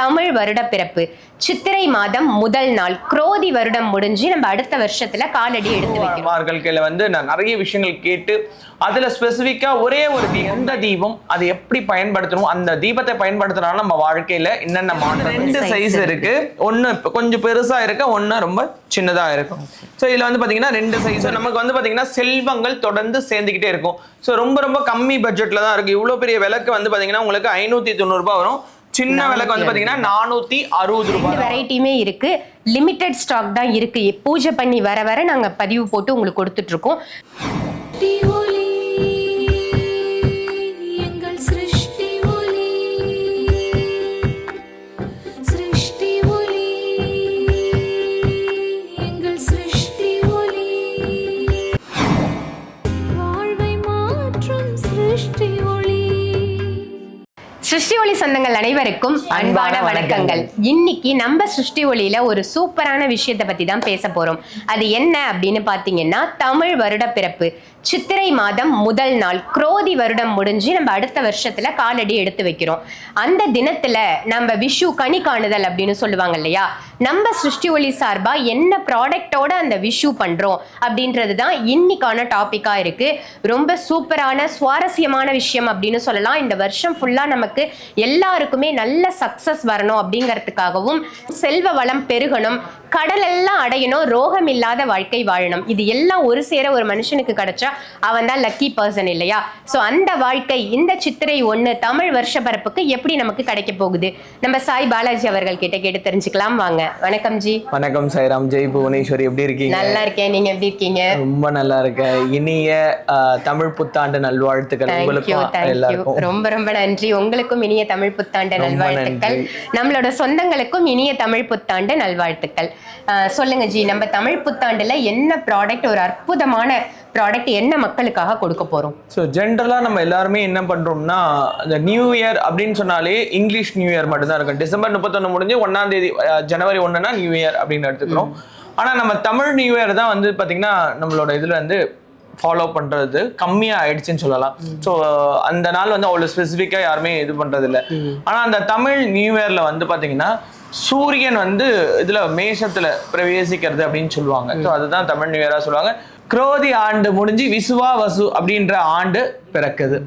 தமிழ் வருட பிறப்பு சித்திரை மாதம் முதல் நாள். குரோதி வருடம் முடிஞ்சு நம்ம அடுத்த வருஷத்துல காலடி எடுத்து வைக்கிறோம். வந்து நான் நிறைய விஷயங்கள் கேட்டு அதுல ஸ்பெசிஃபிக்கா ஒரே ஒரு எந்த தீபம் அதை எப்படி பயன்படுத்தணும் அந்த தீபத்தை பயன்படுத்தினாலும் நம்ம வாழ்க்கையில என்னென்ன ரெண்டு size சைஸ் இருக்கு. ஒன்னு கொஞ்சம் பெருசா இருக்கு ஒன்னு ரொம்ப சின்னதா இருக்கும் ஸோ இதுல வந்து பாத்தீங்கன்னா ரெண்டு சைஸ் நமக்கு வந்து பாத்தீங்கன்னா செல்வங்கள் தொடர்ந்து சேர்ந்துக்கிட்டே இருக்கும். ஸோ ரொம்ப ரொம்ப கம்மி பட்ஜெட்ல தான் இருக்கு. இவ்வளவு பெரிய விலைக்கு வந்து பாத்தீங்கன்னா உங்களுக்கு ஐநூத்தி தொண்ணூறு ரூபாய் வரும். சின்ன விலைக்கு வந்து பாத்தீங்கன்னா நானூத்தி அறுபது ரூபாய். ரெண்டு வெரைட்டியுமே இருக்கு. லிமிடெட் ஸ்டாக் தான் இருக்கு. பூஜை பண்ணி வர வர நாங்க பதிவு போட்டு உங்களுக்கு கொடுத்துட்டு இருக்கோம். சிருஷ்டி ஒளி சொந்தங்கள் அனைவருக்கும் அன்பான வணக்கங்கள். இன்னைக்கு நம்ம சிருஷ்டி ஒளியில ஒரு சூப்பரான விஷயத்தை பத்தி தான் பேச போறோம். அது என்ன அப்படின்னு பாத்தீங்கன்னா தமிழ் வருட பிறப்பு சித்திரை மாதம் முதல் நாள் குரோதி வருடம் முடிஞ்சு நம்ம அடுத்த வருஷத்துல காலடி எடுத்து வைக்கிறோம். அந்த தினத்துல நம்ம விஷு கனி காணுதல் அப்படின்னு சொல்லுவாங்க இல்லையா? நம்ம சிருஷ்டி ஒளி சார்பா என்ன ப்ராடக்டோட அந்த விஷு பண்றோம் அப்படின்றது தான் இன்னைக்கான டாபிக்கா இருக்கு. ரொம்ப சூப்பரான சுவாரஸ்யமான விஷயம் அப்படின்னு சொல்லலாம். இந்த வருஷம் ஃபுல்லா நமக்கு எல்லாருக்குமே நல்ல சக்சஸ் வரணும் அப்படிங்கிறதுக்காகவும் செல்வ வளம் பெருகணும். கடல் எல்லாம் அடையணும் ரோகம் இல்லாத வாழ்க்கை வாழணும். இது எல்லாம் ஒரு சேர ஒரு மனுஷனுக்கு கிடைச்சா அவன் தான் லக்கி பர்சன் இல்லையா? ஸோ அந்த வாழ்க்கை இந்த சித்திரை ஒண்ணு தமிழ் வருஷ பரப்புக்கு எப்படி நமக்கு கிடைக்க போகுது? நம்ம சாய் பாலாஜி அவர்கள் கிட்ட கேட்டு தெரிஞ்சுக்கலாம் வாங்க. வணக்கம் ஜி. வணக்கம் சாய்ராம். ஜெய் புவனேஸ்வரி எப்படி இருக்கீங்க? நல்லா இருக்கேன். நீங்க எப்படி இருக்கீங்க? ரொம்ப நல்லா இருக்கேன். இனிய தமிழ் புத்தாண்டு நல்வாழ்த்துக்கள் உங்களுக்கும் ரொம்ப ரொம்ப நன்றி. உங்களுக்கும் இனிய தமிழ் புத்தாண்டு நல்வாழ்த்துக்கள். நம்மளோட சொந்தங்களுக்கும் இனிய தமிழ் புத்தாண்டு நல்வாழ்த்துக்கள். சொல்லுங்க ஜி. நம்ம தமிழ் புத்தாண்டுல என்ன ப்ராடக்ட் ஒரு அற்புதமான ப்ராடக்ட் என்ன மக்களுக்காக கொடுக்க போறோம்? ஸோ ஜென்ரலாக நம்ம எல்லாருமே என்ன பண்ணுறோம்னா இந்த நியூ இயர் அப்படின்னு சொன்னாலே இங்கிலீஷ் நியூ இயர் மட்டும்தான் இருக்கும். டிசம்பர் முப்பத்தொன்று முடிஞ்சு ஒன்றாம் தேதி ஜனவரி ஒன்றுனா நியூ இயர் அப்படின்னு எடுத்துக்கிறோம். ஆனால் நம்ம தமிழ் நியூ இயர் தான் வந்து பார்த்தீங்கன்னா நம்மளோட இதில் வந்து ஃபாலோ பண்ணுறது கம்மியாக ஆயிடுச்சுன்னு சொல்லலாம். ஸோ அந்த நாள் வந்து அவ்வளோ ஸ்பெசிஃபிக்காக யாருமே இது பண்ணுறது இல்லை ஆனால் அந்த தமிழ் நியூ இயரில் வந்து பார்த்தீங்கன்னா சூரியன் வந்து இதில் மேஷத்தில் பிரவேசிக்கிறது அப்படின்னு சொல்லுவாங்க. ஸோ அதுதான் தமிழ் நியூ இயராக சொல்லுவாங்க. குரோதி ஆண்டு முடிஞ்சு விசுவா வசு அப்படின்ற ஆண்டு பிறக்குது.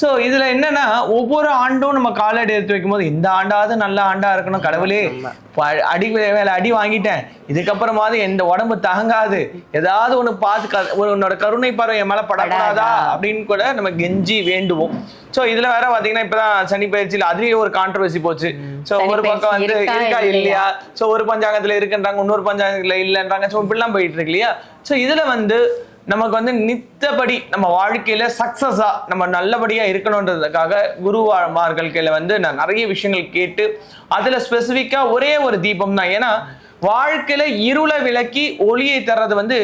ஸோ இதுல என்னன்னா ஒவ்வொரு ஆண்டும் நம்ம காலடி எடுத்து வைக்கும்போது இந்த ஆண்டாவது நல்ல ஆண்டா இருக்கணும் கடவுளே. அடி வேலை அடி வாங்கிட்டேன். இதுக்கப்புறமாவது எந்த உடம்பு தாங்காது. ஏதாவது ஒண்ணு பார்த்து உன்னோட கருணை பார்வை என் மேல படக்கூடாதா? அப்படின்னு கூட நம்ம கெஞ்சி வேண்டுவோம். ஸோ இதுல வேற பாத்தீங்கன்னா இப்பதான் சனி பயிற்சியில் அதுலயே ஒரு கான்ட்ரவர்சி போச்சு. ஸோ ஒரு பக்கம் வந்து இருக்கா? இல்லையா? ஸோ ஒரு பஞ்சாங்கத்துல இருக்குன்றாங்க இன்னொரு பஞ்சாங்கத்துல இல்லைன்றாங்க. ஸோ இப்படிலாம் போயிட்டு இருக்கு இல்லையா? ஸோ இதுல வந்து நமக்கு வந்து நித்தபடி நம்ம வாழ்க்கையில சக்சஸா நம்ம நல்லபடியா இருக்கணுன்றதுக்காக குருவாமார்கள் கையில் வந்து நான் நிறைய விஷயங்கள் கேட்டு அதுல ஸ்பெசிஃபிக்காக ஒரே ஒரு தீபம் தான். ஏன்னா வாழ்க்கையில இருளை விளக்கி ஒளியை தர்றது வந்து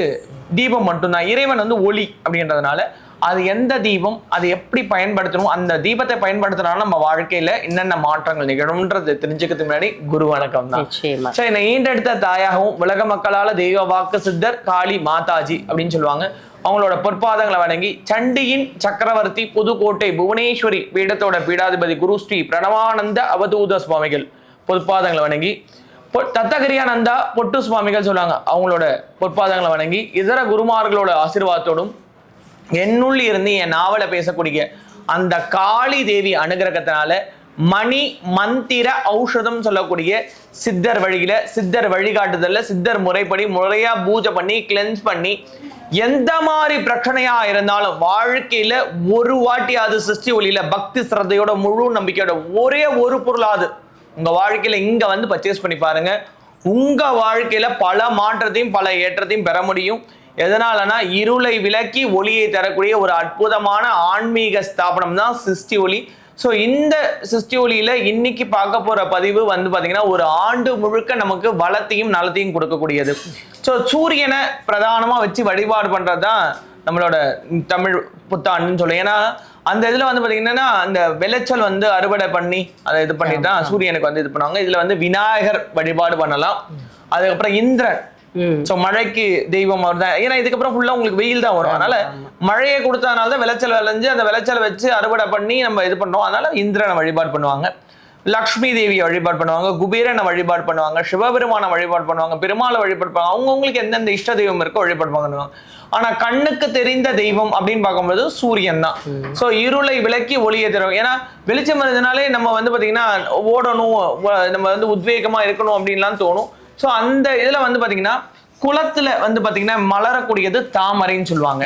தீபம் மட்டும்தான். இறைவன் வந்து ஒளி அப்படின்றதுனால அது எந்த தீபம் அது எப்படி பயன்படுத்தணும் அந்த தீபத்தை பயன்படுத்தினாலும் நம்ம வாழ்க்கையில என்னென்ன மாற்றங்கள் நிகழும்ன்றது தெரிஞ்சுக்கிறதுக்கு முன்னாடி குரு வணக்கம் தான். சரி இந்த ஈண்டெடுத்த தாயாகவும் உலக மக்களால தெய்வ வாக்கு சித்தர் காளி மாதாஜி அப்படின்னு சொல்லுவாங்க. அவங்களோட பொற்பாதங்களை வணங்கி சண்டியின் சக்கரவர்த்தி புதுக்கோட்டை புவனேஸ்வரி பீடத்தோட பீடாதிபதி குரு ஸ்ரீ பிரணவானந்த அவதூத சுவாமிகள் பொற்பாதங்களை வணங்கி தத்தகிரியானந்தா பொட்டு சுவாமிகள் சொல்லுவாங்க. அவங்களோட பொற்பாதங்களை வணங்கி இதர குருமார்களோட ஆசீர்வாதத்தோடும் என்னுள் இருந்து என் நாவலை பேசக்கூடிய அந்த காளி தேவி அனுகிரகத்தினால மணி மந்திர ஔஷதம் சொல்லக்கூடிய சித்தர் வழியில சித்தர் வழிகாட்டுதல்ல சித்தர் முறைப்படி முறையா பூஜை பண்ணி கிளென்ஸ் பண்ணி எந்த மாதிரி பிரச்சனையா இருந்தாலும் வாழ்க்கையில ஒரு வாட்டி அது சிருஷ்டி ஒளியில பக்தி சிரத்தையோட முழு நம்பிக்கையோட ஒரே ஒரு பொருளாது உங்க வாழ்க்கையில இங்க வந்து பர்ச்சேஸ் பண்ணி பாருங்க. உங்க வாழ்க்கையில பல மாற்றத்தையும் பல ஏற்றத்தையும் பெற முடியும். எதனாலனா இருளை விலக்கி ஒளியை தரக்கூடிய ஒரு அற்புதமான ஆன்மீக ஸ்தாபனம் தான் சிருஷ்டி ஒளி. ஸோ இந்த சிருஷ்டி ஒளியில இன்னைக்கு பார்க்க போற பதிவு வந்து பாத்தீங்கன்னா ஒரு ஆண்டு முழுக்க நமக்கு வளத்தையும் நலத்தையும் கொடுக்கக்கூடியது. ஸோ சூரியனை பிரதானமா வச்சு வழிபாடு பண்றது தான் நம்மளோட தமிழ் புத்தாண்டுன்னு சொல்லுவோம். ஏன்னா அந்த இதுல வந்து பாத்தீங்கன்னா அந்த விளைச்சல் வந்து அறுவடை பண்ணி அதை இது பண்ணி தான் சூரியனுக்கு வந்து இது பண்ணுவாங்க. இதுல வந்து விநாயகர் வழிபாடு பண்ணலாம். அதுக்கப்புறம் இந்திரன். சோ மழைக்கு தெய்வம் அவர் தான் ஏன்னா இதுக்கப்புறம் ஃபுல்லா உங்களுக்கு வெயில் தான் வரும். அதனால மழையை கொடுத்ததுனால தான் விளைச்சல் விளைஞ்சு அந்த விளைச்சலை வச்சு அறுவடை பண்ணி நம்ம இது பண்றோம் அதனால இந்திரனை வழிபாடு பண்ணுவாங்க. லக்ஷ்மி தேவியை வழிபாடு பண்ணுவாங்க. குபேரனை வழிபாடு பண்ணுவாங்க. சிவபெருமான வழிபாடு பண்ணுவாங்க. பெருமாளை வழிபாடு பண்ணுவாங்க. அவங்கவுங்களுக்கு எந்தெந்த இஷ்ட தெய்வம் இருக்கோ வழிபாடு பண்ணுவாங்க ஆனா கண்ணுக்கு தெரிந்த தெய்வம் அப்படின்னு பார்க்கும்போது சூரியன் தான். ஸோ இருளை விளக்கி ஒளியை தரும் ஏன்னா வெளிச்சம் இருந்தனாலே நம்ம வந்து பாத்தீங்கன்னா ஓடணும் நம்ம வந்து உத்வேகமா இருக்கணும் அப்படின்லாம் தோணும். ஸோ அந்த இதுல வந்து பாத்தீங்கன்னா குளத்துல வந்து பாத்தீங்கன்னா மலரக்கூடியது தாமரைன்னு சொல்லுவாங்க.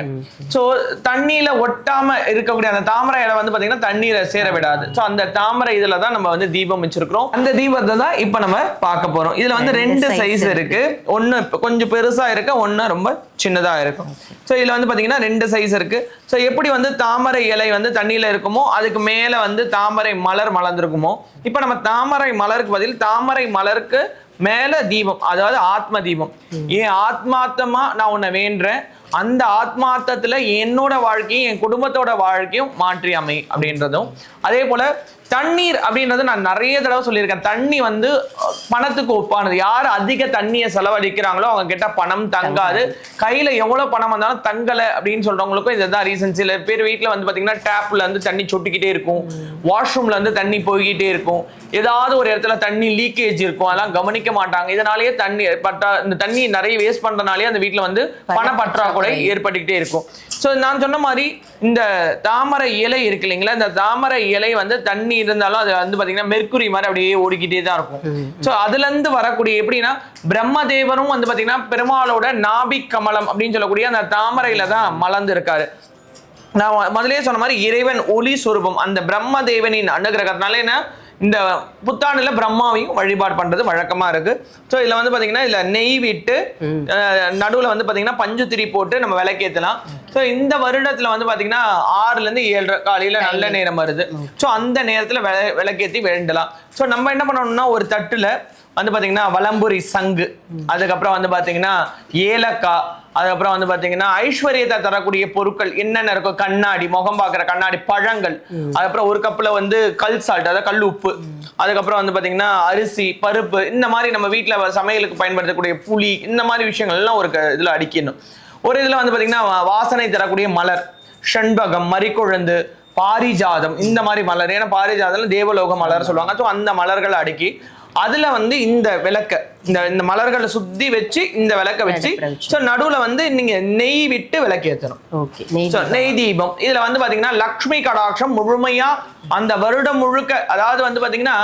சோ தண்ணியில ஒட்டாம இருக்கக்கூடிய அந்த தாமரை இலை வந்து பாத்தீங்கன்னா தண்ணீரை சேர விடாது. சோ அந்த தாமரை இதுல தான் நம்ம வந்து தீபம் வச்சிருக்கிறோம். அந்த தீபத்தை தான் இப்ப நம்ம பார்க்க போறோம். இதுல வந்து ரெண்டு சைஸ் இருக்கு. ஒன்னு கொஞ்சம் பெருசா இருக்கு ஒன்னு ரொம்ப சின்னதா இருக்கும். சோ இதுல வந்து பாத்தீங்கன்னா ரெண்டு சைஸ் இருக்கு. சோ எப்படி வந்து தாமரை இலை வந்து தண்ணியில இருக்குமோ அதுக்கு மேல வந்து தாமரை மலர் மலர்ந்திருக்குமோ இப்ப நம்ம தாமரை மலருக்கு பதில் தாமரை மலருக்கு மேல தீபம் அதாவது ஆத்ம தீபம். ஏன் ஆத்மார்த்தமா நான் உன்னை வேண்டுறேன் அந்த ஆத்மார்த்தத்துல என்னோட வாழ்க்கையும் என் குடும்பத்தோட வாழ்க்கையும் மாற்றி அமை அப்படின்றதும். அதே போல தண்ணீர் அப்படின்றது நான் நிறைய தடவை சொல்லியிருக்கேன். தண்ணி வந்து பணத்துக்கு ஒப்பானது. யார் அதிக தண்ணியை செலவழிக்கிறாங்களோ அவங்க கிட்ட பணம் தங்காது. கையில எவ்வளவு பணம் வந்தாலும் தங்கல அப்படின்னு சொல்றவங்களுக்கும் இதுதான் ரீசன் சில பேர் வீட்ல வந்து பாத்தீங்கன்னா டேப்ல இருந்து தண்ணி சொட்டிக்கிட்டே இருக்கும். வாஷ்ரூம்ல இருந்து தண்ணி போய்கிட்டே இருக்கும். ஏதாவது ஒரு இடத்துல தண்ணி லீக்கேஜ் இருக்கும். அதெல்லாம் கவனிக்க மாட்டாங்க. இதனாலேயே தண்ணி பட்டா இந்த தண்ணி நிறைய வேஸ்ட் பண்றதுனாலே அந்த வீட்ல வந்து பண பற்றாக்குறை. ஏற்பட்டுக்கிட்டே இருக்கும். ஸோ நான் சொன்ன மாதிரி இந்த தாமரை இலை இருக்கு இல்லைங்களா? இந்த தாமரை இலை வந்து தண்ணி இருந்தாலும் அது வந்து பாத்தீங்கன்னா மெர்க்குரி மாதிரி அப்படியே ஓடிக்கிட்டே தான் இருக்கும். ஸோ அதுல இருந்து வரக்கூடிய எப்படின்னா பிரம்மதேவரும் வந்து பாத்தீங்கன்னா பெருமாளோட நாபி கமலம் அப்படின்னு சொல்லக்கூடிய அந்த தாமரையில தான் மலர்ந்து இருக்காரு நான் மொ- முதல்லயே சொன்ன மாதிரி இறைவன் ஒளி சொரூபம் அந்த பிரம்மதேவனின் அனுகிரகத்தினால என்ன? இந்த புத்தாண்டுல பிரம்மாவையும் வழிபாடு பண்றது வழக்கமா இருக்கு. ஸோ இதுல வந்து பாத்தீங்கன்னா இதுல நெய் விட்டு நடுவுல வந்து பாத்தீங்கன்னா பஞ்சுத்திரி போட்டு நம்ம விளக்கேத்தலாம். ஸோ இந்த வருடத்துல வந்து பாத்தீங்கன்னா ஆறுல இருந்து ஏழரை காலையில நல்ல நேரம் வருது. ஸோ அந்த நேரத்துல விள விளக்கேத்தி வேண்டலாம். ஸோ நம்ம என்ன பண்ணணும்னா ஒரு தட்டுல வந்து பாத்தீங்கன்னா வலம்புரி சங்கு. அதுக்கப்புறம் வந்து பாத்தீங்கன்னா ஏலக்காய் அதுக்கப்புறம் வந்து பாத்தீங்கன்னா ஐஸ்வர்யத்தை தரக்கூடிய பொருட்கள் என்னென்ன இருக்கும் கண்ணாடி முகம் பார்க்குற கண்ணாடி பழங்கள். அதுக்கப்புறம் ஒரு கப்ல வந்து கல் சால்ட் அதாவது கல் உப்பு. அதுக்கப்புறம் வந்து பாத்தீங்கன்னா அரிசி பருப்பு இந்த மாதிரி நம்ம வீட்ல சமையலுக்கு பயன்படுத்தக்கூடிய புளி இந்த மாதிரி விஷயங்கள் எல்லாம் ஒரு இதுல அடிக்கணும். ஒரு இதுல வந்து பாத்தீங்கன்னா வாசனை தரக்கூடிய மலர் ஷண்பகம் மறிக்குழந்து பாரிஜாதம் இந்த மாதிரி மலர். ஏன்னா பாரிஜாதம் தேவலோக மலர் சொல்லுவாங்க. ஸோ அந்த மலர்களை அடுக்கி அதுல வந்து இந்த விளக்க இந்த இந்த மலர்களை சுத்தி வச்சு இந்த விளக்க வச்சு. ஸோ நடுவுல வந்து நீங்க நெய் விட்டு விளக்கேற்றணும் ஓகே நெய் So, நெய் தீபம். இதுல வந்து பாத்தீங்கன்னா லக்ஷ்மி கடாட்சம் முழுமையா அந்த வருடம் முழுக்க அதாவது வந்து பாத்தீங்கன்னா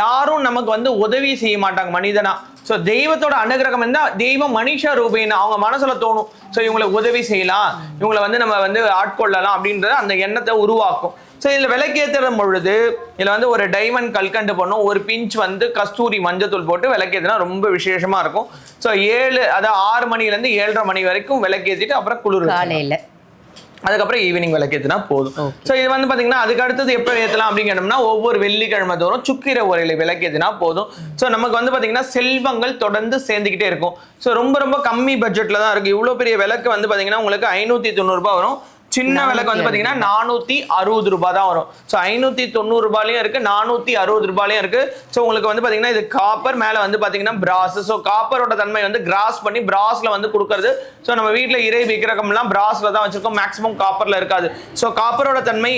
யாரும் நமக்கு வந்து உதவி செய்ய மாட்டாங்க மனிதனா. சோ தெய்வத்தோட அனுகிரகம் இருந்தா தெய்வம் மனுஷ ரூபேன அவங்க மனசுல தோணும். சோ இவங்களை உதவி செய்யலாம். இவங்களை வந்து நம்ம வந்து ஆட்கொள்ளலாம் அப்படின்றத அந்த எண்ணத்தை உருவாக்கும். ஸோ இதில் விளக்கேற்றுற பொழுது இதில் வந்து ஒரு டைமண்ட் கல்கண்டு பண்ணும் ஒரு பிஞ்ச் வந்து கஸ்தூரி மஞ்சத்தூள் போட்டு விளக்கேற்றினா ரொம்ப விசேஷமா இருக்கும். ஸோ ஏழு அதாவது ஆறு மணிலேருந்து ஏழரை மணி வரைக்கும் விளக்கேற்றிட்டு அப்புறம் குளிர். காலையில. அதுக்கப்புறம் ஈவினிங் விளக்கேற்றினா போதும். ஸோ இது வந்து பார்த்தீங்கன்னா அதுக்கு அடுத்தது எப்போ ஏற்றலாம் அப்படின்னு கேட்டோம்னா ஒவ்வொரு வெள்ளிக்கிழமை தோறும் சுக்கிர உரையில விளக்கேற்றினா போதும். ஸோ நமக்கு வந்து பார்த்தீங்கன்னா செல்வங்கள் தொடர்ந்து சேர்ந்துக்கிட்டே இருக்கும். ஸோ ரொம்ப ரொம்ப கம்மி பட்ஜெட்டில் தான் இருக்குது இவ்வளோ பெரிய விளக்கு வந்து பார்த்தீங்கன்னா உங்களுக்கு ஐநூற்றி தொண்ணூறுபா வரும். சின்ன விளக்கு வந்து பார்த்தீங்கன்னா நானூற்றி அறுபது ரூபாய் தான் வரும். ஸோ ஐநூற்றி தொண்ணூறு ரூபாயிலையும் இருக்குது நானூற்றி அறுபது ரூபாயிலையும் இருக்குது ஸோ உங்களுக்கு வந்து பார்த்தீங்கன்னா இது காப்பர் மேலே வந்து பார்த்தீங்கன்னா பிராஸ் ஸோ காப்பரோட தன்மை வந்து கிராஸ் பண்ணி பிராஸில் வந்து கொடுக்கறது. ஸோ நம்ம வீட்டில் இறை விக்கிரகம்லாம் பிராஸில் தான் வச்சிருக்கோம். மேக்ஸிமம் காப்பரில் இருக்காது. ஸோ காப்பரோட தன்மை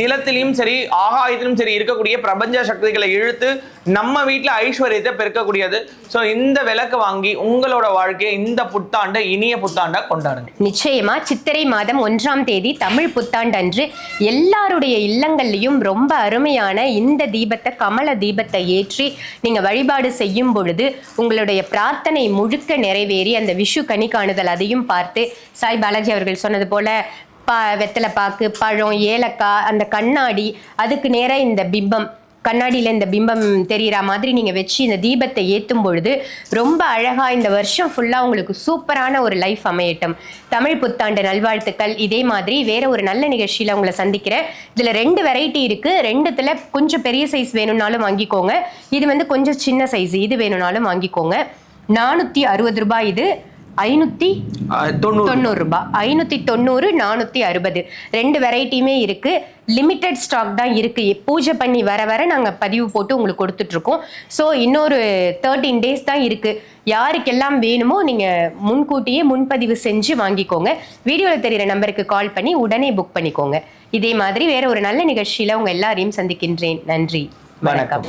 நிலத்திலையும் சரி ஆகாயத்திலும் சரி இருக்கக்கூடிய பிரபஞ்ச சக்திகளை இழுத்து நம்ம வீட்டில் ஐஸ்வர்யத்தை பெருக்கக்கூடியது. ஸோ இந்த விளக்கு வாங்கி உங்களோட வாழ்க்கையை இந்த புத்தாண்டை இனிய புத்தாண்டை கொண்டாடுங்க. நிச்சயமா. சித்திரை மாதம் ஒன்றாம் தேதி தமிழ் புத்தாண்டன்று எல்லாருடைய இல்லங்கள்லையும் ரொம்ப அருமையான இந்த தீபத்தை கமல தீபத்தை ஏற்றி நீங்கள் வழிபாடு செய்யும் பொழுது உங்களுடைய பிரார்த்தனை முழுக்க நிறைவேறி அந்த விஷு கனி காணுதல் அதையும் பார்த்து சாய் பாலாஜி அவர்கள் சொன்னது போல பா வெத்தலை பாக்கு பழம் ஏலக்காய் அந்த கண்ணாடி அதுக்கு நேராக இந்த பிம்பம் கண்ணாடியில் இந்த பிம்பம் தெரிகிற மாதிரி நீங்கள் வச்சு இந்த தீபத்தை ஏற்றும் பொழுது ரொம்ப அழகாக இந்த வருஷம் ஃபுல்லாக உங்களுக்கு சூப்பரான ஒரு லைஃப் அமையட்டும். தமிழ் புத்தாண்டு நல்வாழ்த்துக்கள். இதே மாதிரி வேற ஒரு நல்ல நிகழ்ச்சியில் உங்களை சந்திக்கிறேன். இதில் ரெண்டு வெரைட்டி இருக்குது ரெண்டுத்தில் கொஞ்சம் பெரிய சைஸ் வேணும்னாலும் வாங்கிக்கோங்க. இது வந்து கொஞ்சம் சின்ன சைஸ் இது வேணும்னாலும் வாங்கிக்கோங்க. நானூற்றி அறுபது ரூபாய் இது. ஐநூற்றி தொண்ணூறு. ரூபாய் ஐநூற்றி தொண்ணூறு நானூற்றி அறுபது. ரெண்டு வெரைட்டியுமே இருக்கு. லிமிட்டெட் ஸ்டாக் தான் இருக்கு. பூஜை பண்ணி வர வர நாங்கள் பதிவு போட்டு உங்களுக்கு கொடுத்துட்ருக்கோம். ஸோ இன்னொரு தேர்ட்டீன் டேஸ் தான் இருக்கு. யாருக்கெல்லாம் வேணுமோ நீங்கள் முன்கூட்டியே முன்பதிவு செஞ்சு வாங்கிக்கோங்க. வீடியோவில் தெரியிற நம்பருக்கு கால் பண்ணி உடனே புக் பண்ணிக்கோங்க. இதே மாதிரி வேற ஒரு நல்ல நிகழ்ச்சியில் உங்கள் எல்லாரையும் சந்திக்கின்றேன். நன்றி. வணக்கம்.